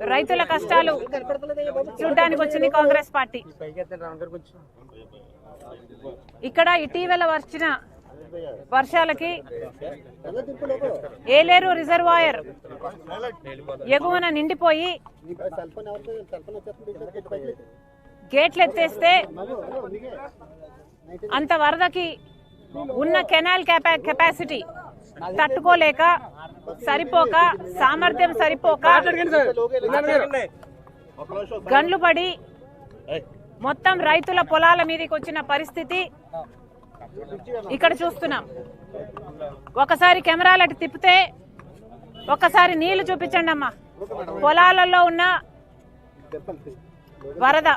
రైతుల కష్టాలు చూడ్డానికి వచ్చింది కాంగ్రెస్ పార్టీ. ఇక్కడ ఇటీవల వచ్చిన వర్షాలకి ఏలేరు రిజర్వాయర్ ఎగువన నిండిపోయి గేట్లు ఎత్తేస్తే అంత వరదకి ఉన్న కెనాల్ కెపా- కెపాసిటీ తట్టుకోలేక సరిపోక సామర్థ్యం సరిపోక గండ్లు పడి మొత్తం రైతుల పొలాల మీదకి వచ్చిన పరిస్థితి ఇక్కడ చూస్తున్నాం. ఒకసారి కెమెరాలు తిప్పితే ఒకసారి నీళ్ళు చూపించండి అమ్మా. పొలాలలో ఉన్న వరద.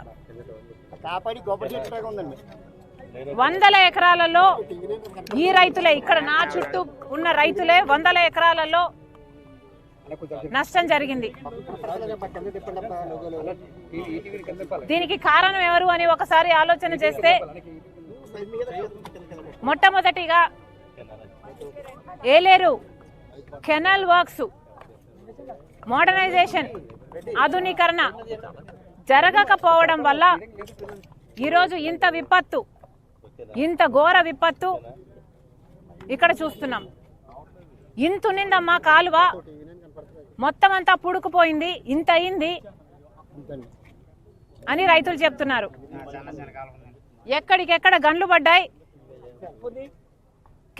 వందల ఎకరాలలో ఈ రైతులే ఇక్కడ నా చుట్టూ ఉన్న రైతులే వందల ఎకరాలలో నష్టం జరిగింది. దీనికి కారణం ఎవరు అని ఒకసారి ఆలోచన చేస్తే మొట్టమొదటిగా ఏలేరు కెనల్ వర్క్స్ మోడర్నైజేషన్ ఆధునీకరణ జరగకపోవడం వల్ల ఈరోజు ఇంత విపత్తు ఇంత ఘోర విపత్తు ఇక్కడ చూస్తున్నాం. ఇంత ఉన్నిందమ్మా కాలువ మొత్తం అంతా పుడుకుపోయింది. ఇంత అయింది అని రైతులు చెప్తున్నారు. ఎక్కడికెక్కడ గండ్లు పడ్డాయి.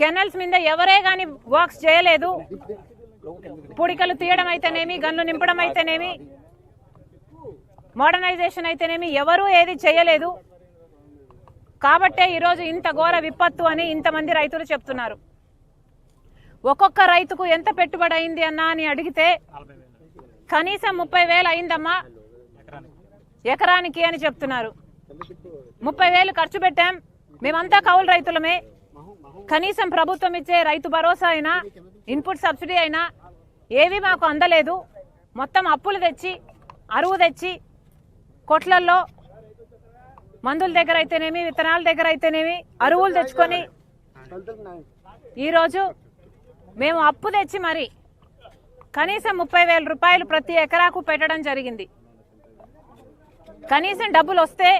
కెనల్స్ మీద ఎవరే గాని వర్క్స్ చేయలేదు. పుడికలు తీయడం అయితేనేమి గన్లు నింపడం అయితేనేమి మోడర్నైజేషన్ అయితేనేమి ఎవరూ ఏది చేయలేదు. కాబట్టే ఈరోజు ఇంత ఘోర విపత్తు అని ఇంతమంది రైతులు చెప్తున్నారు. ఒక్కొక్క రైతుకు ఎంత పెట్టుబడి అయింది అన్నా అని అడిగితే కనీసం ముప్పై వేలు అయిందమ్మా. ఎకరానికి అని చెప్తున్నారు. ముప్పై వేలు ఖర్చు పెట్టాం. మేమంతా కౌలు రైతులమే. కనీసం ప్రభుత్వం ఇచ్చే రైతు భరోసా అయినా ఇన్పుట్ సబ్సిడీ అయినా ఏవి మాకు అందలేదు. మొత్తం అప్పులు తెచ్చి అరువు తెచ్చి కొట్లల్లో మందుల దగ్గర అయితేనేమి విత్తనాల దగ్గర అయితేనేమి అరువులు తెచ్చుకొని ఈరోజు మేము అప్పు తెచ్చి మరి కనీసం ముప్పై వేల రూపాయలు ప్రతి ఎకరాకు పెట్టడం జరిగింది. కనీసం డబ్బులు వస్తే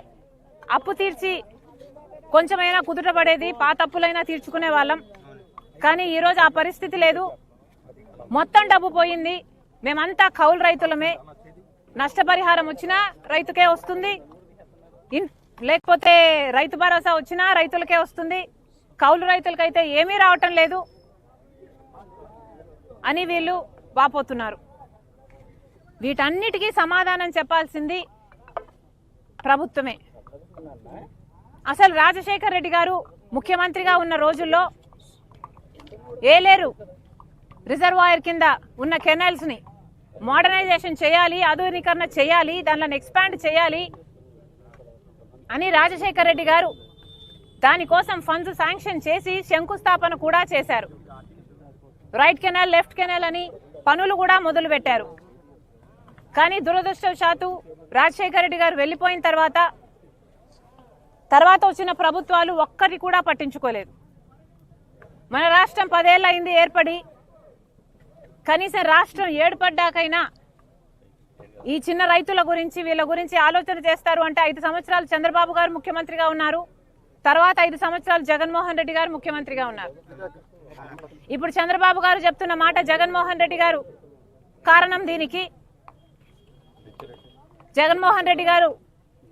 అప్పు తీర్చి కొంచెమైనా కుదుటపడేది పాత అప్పులైనా తీర్చుకునే వాళ్ళం. కానీ ఈరోజు ఆ పరిస్థితి లేదు. మొత్తం డబ్బు పోయింది. మేమంతా కౌలు రైతులమే. నష్టపరిహారం వచ్చినా రైతుకే వస్తుంది. లేకపోతే రైతు భరోసా వచ్చినా రైతులకే వస్తుంది. కౌలు రైతులకైతే ఏమీ రావటం లేదు. అని వీళ్ళు వాపోతున్నారు. వీటన్నిటికీ సమాధానం చెప్పాల్సింది ప్రభుత్వమే. అసలు రాజశేఖర్ రెడ్డి గారు ముఖ్యమంత్రిగా ఉన్న రోజుల్లో ఏలేరు రిజర్వాయర్ కింద ఉన్న కెనాల్స్ని మోడర్నైజేషన్ చేయాలి ఆధునీకరణ చేయాలి దానిలో ఎక్స్పాండ్ చేయాలి అని రాజశేఖర్ రెడ్డి గారు దానికోసం ఫండ్స్ శాంక్షన్ చేసి శంకుస్థాపన కూడా చేశారు. రైట్ కెనాల్ లెఫ్ట్ కెనాల్ అని పనులు కూడా మొదలుపెట్టారు. కానీ దురదృష్టవశాత్తు రాజశేఖర రెడ్డి గారు వెళ్ళిపోయిన తర్వాత తర్వాత వచ్చిన ప్రభుత్వాలు ఒక్కరిని కూడా పట్టించుకోలేదు. మన రాష్ట్రం పదేళ్ళ అయింది ఏర్పడి కనీసం రాష్ట్రం ఏడుపడ్డాకైనా ఈ చిన్న రైతుల గురించి వీళ్ళ గురించి ఆలోచన చేస్తారు అంటే ఐదు సంవత్సరాలు చంద్రబాబు గారు ముఖ్యమంత్రిగా ఉన్నారు. తర్వాత ఐదు సంవత్సరాలు జగన్మోహన్ రెడ్డి గారు ముఖ్యమంత్రిగా ఉన్నారు. ఇప్పుడు చంద్రబాబు గారు చెప్తున్న మాట జగన్మోహన్ రెడ్డి గారు కారణం దీనికి. జగన్మోహన్ రెడ్డి గారు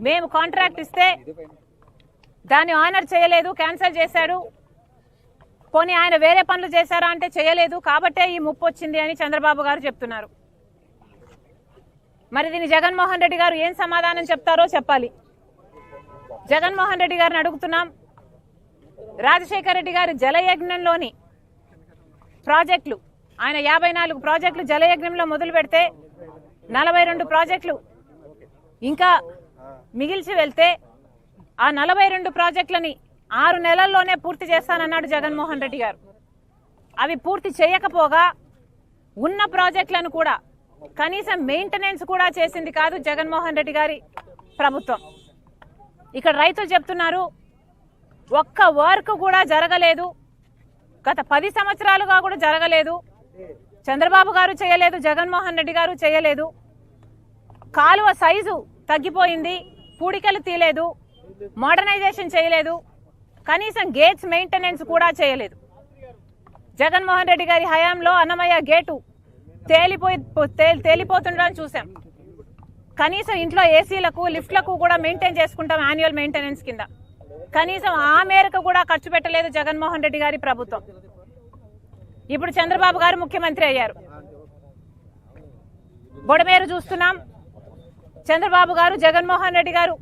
మేము కాంట్రాక్ట్ ఇస్తే దాన్ని ఆనర్ చేయలేదు క్యాన్సిల్ చేశాడు. పోనీ ఆయన వేరే పనులు చేశారా అంటే చేయలేదు. కాబట్టే ఈ ముప్పు వచ్చింది అని చంద్రబాబు గారు చెప్తున్నారు. మరి దీన్ని జగన్మోహన్ రెడ్డి గారు ఏం సమాధానం చెప్తారో చెప్పాలి. జగన్మోహన్ రెడ్డి గారిని అడుగుతున్నాం. రాజశేఖర రెడ్డి గారి జలయజ్ఞంలోని ప్రాజెక్టులు ఆయన యాభై నాలుగు ప్రాజెక్టులు జలయజ్ఞంలో మొదలు పెడితే నలభై రెండు ప్రాజెక్టులు ఇంకా మిగిల్చి వెళ్తే ఆ నలభై రెండు ప్రాజెక్టులని ఆరు నెలల్లోనే పూర్తి చేస్తానన్నాడు జగన్మోహన్ రెడ్డి గారు. అవి పూర్తి చేయకపోగా ఉన్న ప్రాజెక్టులను కూడా కనీసం మెయింటెనెన్స్ కూడా చేసింది కాదు జగన్మోహన్ రెడ్డి గారి ప్రభుత్వం. ఇక్కడ రైతులు చెప్తున్నారు ఒక్క వర్క్ కూడా జరగలేదు. గత పది సంవత్సరాలుగా కూడా జరగలేదు. చంద్రబాబు గారు చేయలేదు జగన్మోహన్ రెడ్డి గారు చేయలేదు. కాలువ సైజు తగ్గిపోయింది పూడికలు తీయలేదు మోడర్నైజేషన్ చేయలేదు. కనీసం గేట్స్ మెయింటెనెన్స్ కూడా చేయలేదు. జగన్మోహన్ రెడ్డి గారి హయాంలో అన్నమయ్య గేటు తేలిపోయి తేలిపోతుండడం చూసాం. కనీసం ఇంట్లో ఏసీలకు లిఫ్ట్లకు కూడా మెయింటైన్ చేసుకుంటాం యాన్యువల్ మెయింటెనెన్స్ కింద. కనీసం ఆ మేరకు కూడా ఖర్చు పెట్టలేదు జగన్మోహన్ రెడ్డి గారి ప్రభుత్వం. ఇప్పుడు చంద్రబాబు గారు ముఖ్యమంత్రి అయ్యారు. బొడమేరు చూస్తున్నాం. చంద్రబాబు గారు జగన్మోహన్ రెడ్డి గారు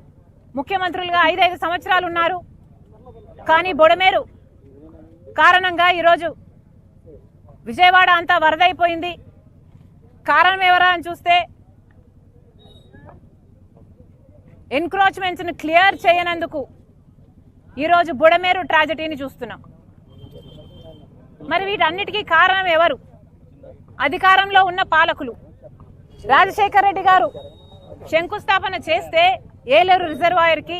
ముఖ్యమంత్రులుగా ఐదైదు సంవత్సరాలు ఉన్నారు. కానీ బొడమేరు కారణంగా ఈరోజు విజయవాడ అంతా వరదైపోయింది. కారణం ఎవరా అని చూస్తే ఎన్క్రోచ్మెంట్స్ని క్లియర్ చేయనందుకు ఈరోజు బుడమేరు ట్రాజడీని చూస్తున్నాం. మరి వీటన్నిటికీ కారణం ఎవరు? అధికారంలో ఉన్న పాలకులు. రాజశేఖర్ రెడ్డి గారు శంకుస్థాపన చేస్తే ఏలేరు రిజర్వాయర్కి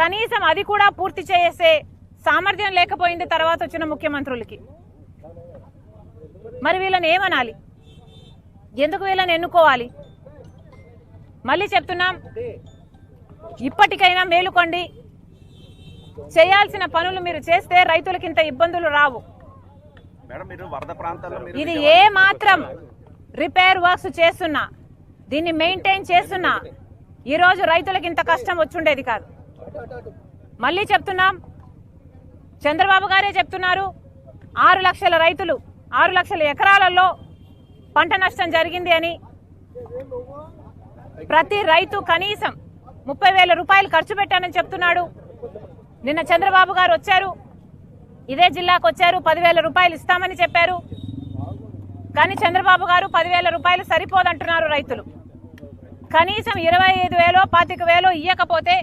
కనీసం అది కూడా పూర్తి చేసే సామర్థ్యం లేకపోయింది తర్వాత వచ్చిన ముఖ్యమంత్రులకి. మరి వీళ్ళని ఏమనాలి? ఎందుకు వీళ్ళని ఎన్నుకోవాలి? మళ్ళీ చెప్తున్నాం. ఇప్పటికైనా మేలుకోండి. చేయాల్సిన పనులు మీరు చేస్తే రైతులకి ఇంత ఇబ్బందులు రావు. ఇది ఏ మాత్రం రిపేర్ వర్క్స్ చేస్తున్నా. దీన్ని మెయింటైన్ చేస్తున్నా. ఈరోజు రైతులకు ఇంత కష్టం వచ్చుండేది కాదు. మళ్ళీ చెప్తున్నాం. చంద్రబాబు గారే చెప్తున్నారు. ఆరు లక్షల రైతులు ఆరు లక్షల ఎకరాలలో పంట నష్టం జరిగింది అని ప్రతి రైతు కనీసం ముప్పై వేల రూపాయలు ఖర్చు పెట్టానని చెప్తున్నాడు. నిన్న చంద్రబాబు గారు వచ్చారు. ఇదే జిల్లాకు వచ్చారు. పదివేల రూపాయలు ఇస్తామని చెప్పారు. కానీ చంద్రబాబు గారు పదివేల రూపాయలు సరిపోదంటున్నారు రైతులు. కనీసం ఇరవై ఐదు వేలో పాతిక వేలో ఇయ్యకపోతే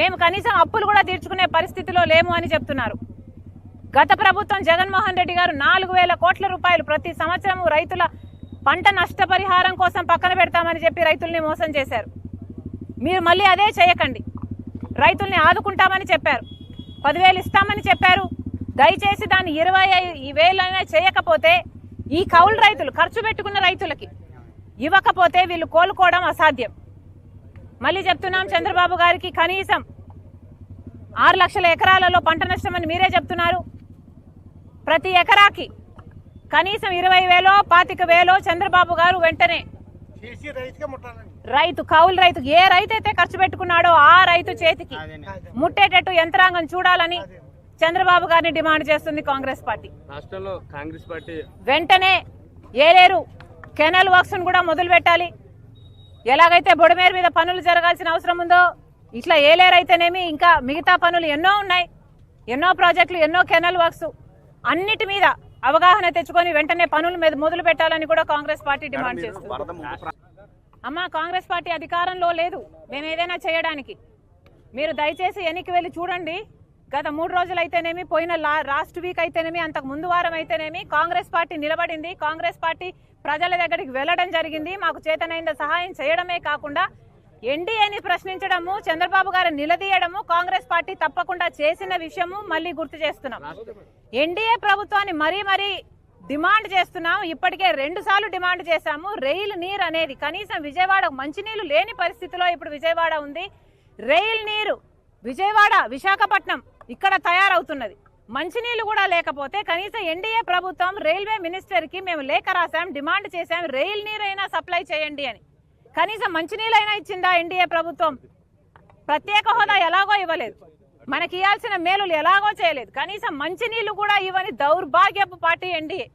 మేము కనీసం అప్పులు కూడా తీర్చుకునే పరిస్థితిలో లేము అని చెప్తున్నారు. గత ప్రభుత్వం జగన్మోహన్ రెడ్డి గారు నాలుగు వేల కోట్ల రూపాయలు ప్రతి సంవత్సరం రైతుల పంట నష్టపరిహారం కోసం పక్కన పెడతామని చెప్పి రైతుల్ని మోసం చేశారు. మీరు మళ్ళీ అదే చేయకండి. రైతుల్ని ఆదుకుంటామని చెప్పారు. పదివేలు ఇస్తామని చెప్పారు. దయచేసి దాన్ని ఇరవై ఐదు వేలైనా చేయకపోతే ఈ కౌలు రైతులు ఖర్చు పెట్టుకున్న రైతులకి ఇవ్వకపోతే వీళ్ళు కోలుకోవడం అసాధ్యం. మళ్ళీ చెప్తున్నాం చంద్రబాబు గారికి కనీసం ఆరు లక్షల ఎకరాలలో పంట నష్టమని మీరే చెప్తున్నారు. ప్రతి ఎకరాకి కనీసం ఇరవై వేలో పాతిక వేలో చంద్రబాబు గారు వెంటనే రైతు కౌలు రైతు ఏ రైతు అయితే ఖర్చు పెట్టుకున్నాడో ఆ రైతు చేతికి ముట్టేటట్టు యంత్రాంగం చూడాలని చంద్రబాబు గారిని డిమాండ్ చేస్తుంది కాంగ్రెస్ పార్టీ. రాష్ట్రంలో కాంగ్రెస్ పార్టీ వెంటనే ఏలేరు కెనల్ వర్క్స్ కూడా మొదలు పెట్టాలి ఎలాగైతే బుడమేరు మీద పనులు జరగాల్సిన అవసరం ఉందో ఇట్లా ఏలేరు అయితేనేమి ఇంకా మిగతా పనులు ఎన్నో ఉన్నాయి. ఎన్నో ప్రాజెక్టులు ఎన్నో కెనల్ వర్క్స్ అన్నిటి మీద అవగాహన తెచ్చుకొని వెంటనే పనుల మీద మొదలు పెట్టాలని కూడా కాంగ్రెస్ పార్టీ డిమాండ్ చేస్తుంది. అమ్మా కాంగ్రెస్ పార్టీ అధికారంలో లేదు. మేము ఏదైనా చేయడానికి. మీరు దయచేసి వెనక్కి వెళ్ళి చూడండి. గత మూడు రోజులు అయితేనేమి పోయిన లా లాస్ట్ వీక్ అయితేనేమి అంతకు ముందు వారం అయితేనేమి కాంగ్రెస్ పార్టీ నిలబడింది. కాంగ్రెస్ పార్టీ ప్రజల దగ్గరికి వెళ్ళడం జరిగింది. మాకు చేతనైన సహాయం చేయడమే కాకుండా ఎన్డీఏని ప్రశ్నించడము చంద్రబాబు గారు నిలదీయడము కాంగ్రెస్ పార్టీ తప్పకుండా చేసిన విషయము మళ్ళీ గుర్తు చేస్తున్నాం. ఎన్డీఏ ప్రభుత్వాన్ని మరీ మరీ డిమాండ్ చేస్తున్నాం. ఇప్పటికే రెండు సార్లు డిమాండ్ చేశాము. రైలు నీరు అనేది కనీసం విజయవాడ మంచినీళ్ళు లేని పరిస్థితిలో ఇప్పుడు విజయవాడ ఉంది. రెయిల్ నీరు విజయవాడ విశాఖపట్నం ఇక్కడ తయారవుతున్నది. మంచినీళ్ళు కూడా లేకపోతే కనీసం ఎన్డీఏ ప్రభుత్వం రైల్వే మినిస్టర్కి మేము లేఖ రాశాం డిమాండ్ చేశాం రైలు నీరైనా సప్లై చేయండి అని. కనీసం మంచినీళ్ళైనా ఇచ్చిందా ఎన్డీఏ ప్రభుత్వం? ప్రత్యేక హోదా ఎలాగో ఇవ్వలేదు. మనకి ఇవ్వాల్సిన మేలులు ఎలాగో చేయలేదు. కనీసం మంచినీళ్ళు కూడా ఇవ్వని దౌర్భాగ్యపు పార్టీ ఎన్డీఏ.